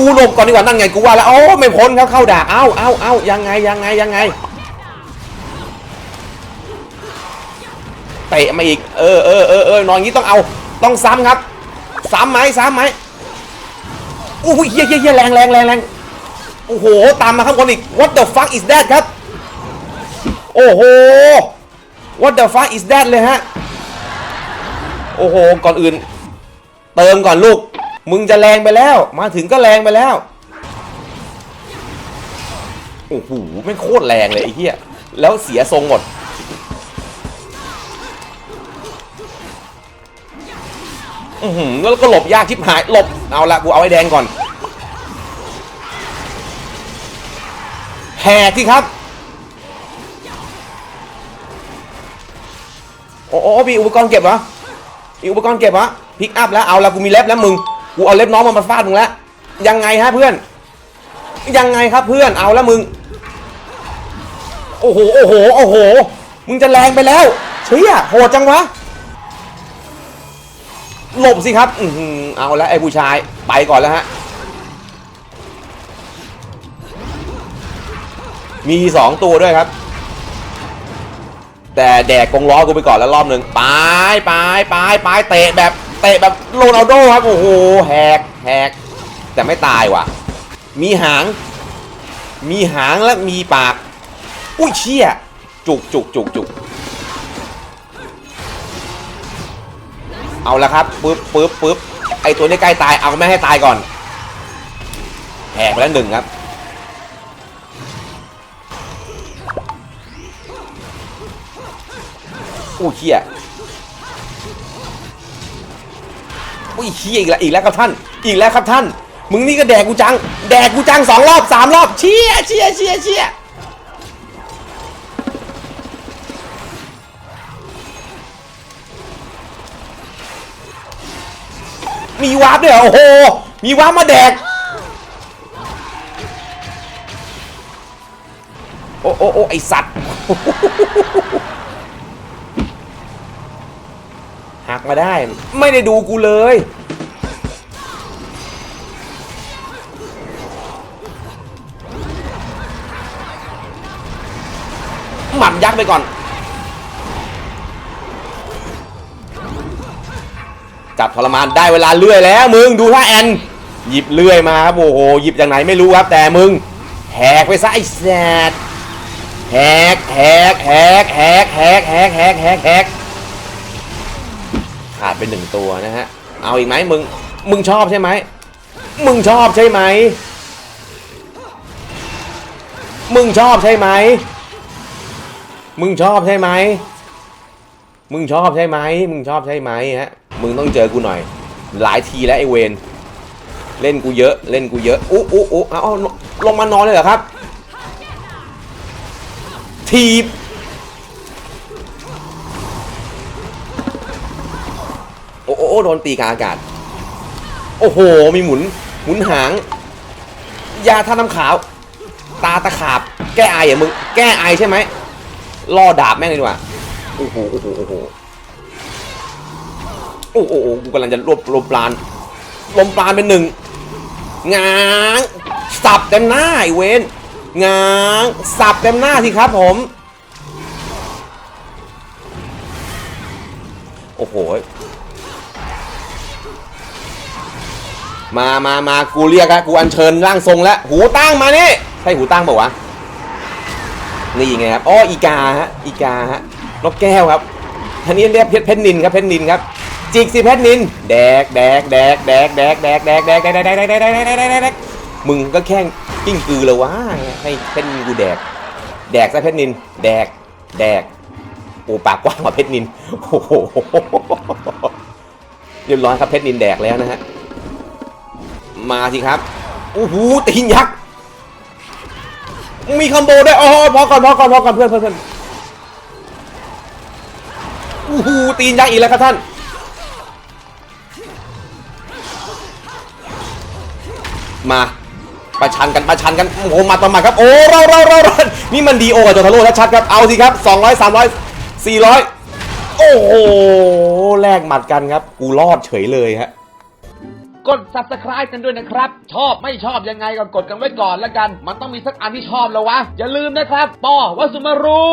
กูหลบก่อนดีกว่านั่นไงกูว่าแล้วโอ้ไม่พ้นครับเข้าด่าเอ้าเอ้าเอ้ายังไงยังไงยังไงเตะมาอีกเออเออเออเออนอนอยงี้ต้องเอาต้องซ้ำครับซ้ำไหมซ้ำไหมโอ้ยเฮียเฮียเฮียแรงแรงแรงแรงโอ้โหตามมาข้างบนอีก what the fuck is that ครับโอ้โห what the fuck is that เลยฮะโอ้โหก่อนอื่น เติมก่อนลูก มึงจะแรงไปแล้ว มาถึงก็แรงไปแล้วโอ้โหไม่โคตรแรงเลยไอ้เหี้ยแล้วเสียทรงหมดอือหือแล้วก็หลบยากชิบหายหลบเอาละกูเอาไอ้แดงก่อนแหกที่ครับโอ้โอ้มีอุปกรณ์เก็บเหรอมีอุปกรณ์เก็บเหรอพิกอัพแล้วเอาละกูมีเล็บแล้วมึง กูเอาเล็บน้องมามาฟาดมึงแล้ว ยังไงฮะเพื่อน ยังไงครับเพื่อน เอาแล้วมึง โอ้โห โอ้โห โอ้โห มึงจะแรงไปแล้ว เชี่ยโหดจังวะ หลบสิครับ อือเอาแล้วไอ้ผู้ชาย ไปก่อนแล้วฮะ มีสองตัวด้วยครับแต่แดกกงล้อกูไปก่อนแล้วรอบหนึ่งไปไปไปไปเตะแบบ เตะแบบโรนัลโดครับ โอ้โหแหกแหกแต่ไม่ตายว่ะ มีหาง มีหางและมีปาก อุ้ยเชี่ย จุกจุกจุกจุกเอาละครับปึ๊บปึ๊บปึ๊บไอตัวนี้ใกล้ตายเอาไม่ให้ตายก่อนแหกไปแล้วหนึ่งครับอุ้ยเฮีย อุ้ยเฮียอีกแล้วอีกแล้วครับท่าน อีกแล้วครับท่าน มึงนี่ก็แดกกูจัง แดกกูจังสองรอบสามรอบเชี่ยเชี่ยเชี่ยเชี่ยมีวาร์ปด้วยเหรอโอ้โห มีวาร์ปมาแดก โอ้โอ้โอ้ไอสัตว์ หั กมาได้ ไม่ได้ดูกูเลย หมั่นยักษ์ไปก่อน จับทรมานได้เวลาเลื่อยแล้ว มึงดูท่าแอน หยิบเลื่อยมาครับโอ้โห หยิบจากไหนไม่รู้ครับ แต่มึงแหกไปซะไอ้แซดแหกแหกแหกแหกแหกแหกแหกแหกแหก ขาดไปหนึ่งตัวนะฮะ เอาอีกไหมมึง มึงชอบใช่ไหม มึงชอบใช่ไหม มึงชอบใช่ไหม มึงชอบใช่ไหม มึงชอบใช่ไหม มึงชอบใช่ไหมฮะ มึงต้องเจอกูหน่อย หลายทีแล้วไอเวนเล่นกูเยอะ เล่นกูเยอะอุ๊อุ๊อุ๊เอาเอาลงมานอนเลยเหรอครับ ทีบ โดนตีกลางอากาศ โอ้โห มีหมุน หมุนหาง ยาท่าน้ำขาว ตาตะขาบ แก้ไออะมึง แก้ไอใช่ไหมล่อดาบแม่งเลยดีกว่า โอ้โห โอ้โห โอ้โห โอ้โหโอ้โหกูกำลังจะรวบรวมปราณลมปราณเป็นหนึ่งง้างสับเต็มหน้าไอเวนง้างสับเต็มหน้าสิครับผม โอ้โห มามามากูเรียกอะกูอัญเชิญร่างทรงแล้วหูตั้งมานี่ใช่หูตั้งเปล่าวะนี่ไงครับอ๋ออีกาฮะอีกาฮะนกแก้วครับท่านี้เรียกเพชรเพชรนินครับเพชรนินครับจิกสิเพชรนินแดกแดกแดกแดกแดกแดกแดกแดกแดกแดกแดกแดกแดกแดกแดกแดกแดกแดกมึงก็แค่กิ้งกือเลยวะให้เพชรนินกูแดก แดกซะเพชรนิน แดกแดกโอ้ปากกว้างกว่าเพชรนินโอ้โหเรียบร้อยครับเพชรนินแดกแล้วนะฮะ มาสิครับโอ้โหตีนยักษ์มีคอมโบด้วยโอ้พอก่อนพอก่อนพอก่อนเพื่อนเพื่อนเพื่อนโอ้โหตีนยักษ์อีกแล้วครับท่านมาประชันกันประชันกันโอ้โหมาต่อมาครับโอ้เราเราเราเรานี่มันดีโอกับโจทาโร่ชัดๆครับเอาสิครับ200 300 400 โอ้โหแลกหมัดกันครับ กูรอดเฉยเลยฮะ กด subscribe กันด้วยนะครับ ชอบไม่ชอบยังไงก็กดกันไว้ก่อนแล้วกัน มันต้องมีสักอันที่ชอบแล้ววะ อย่าลืมนะครับปอวัสุมารุ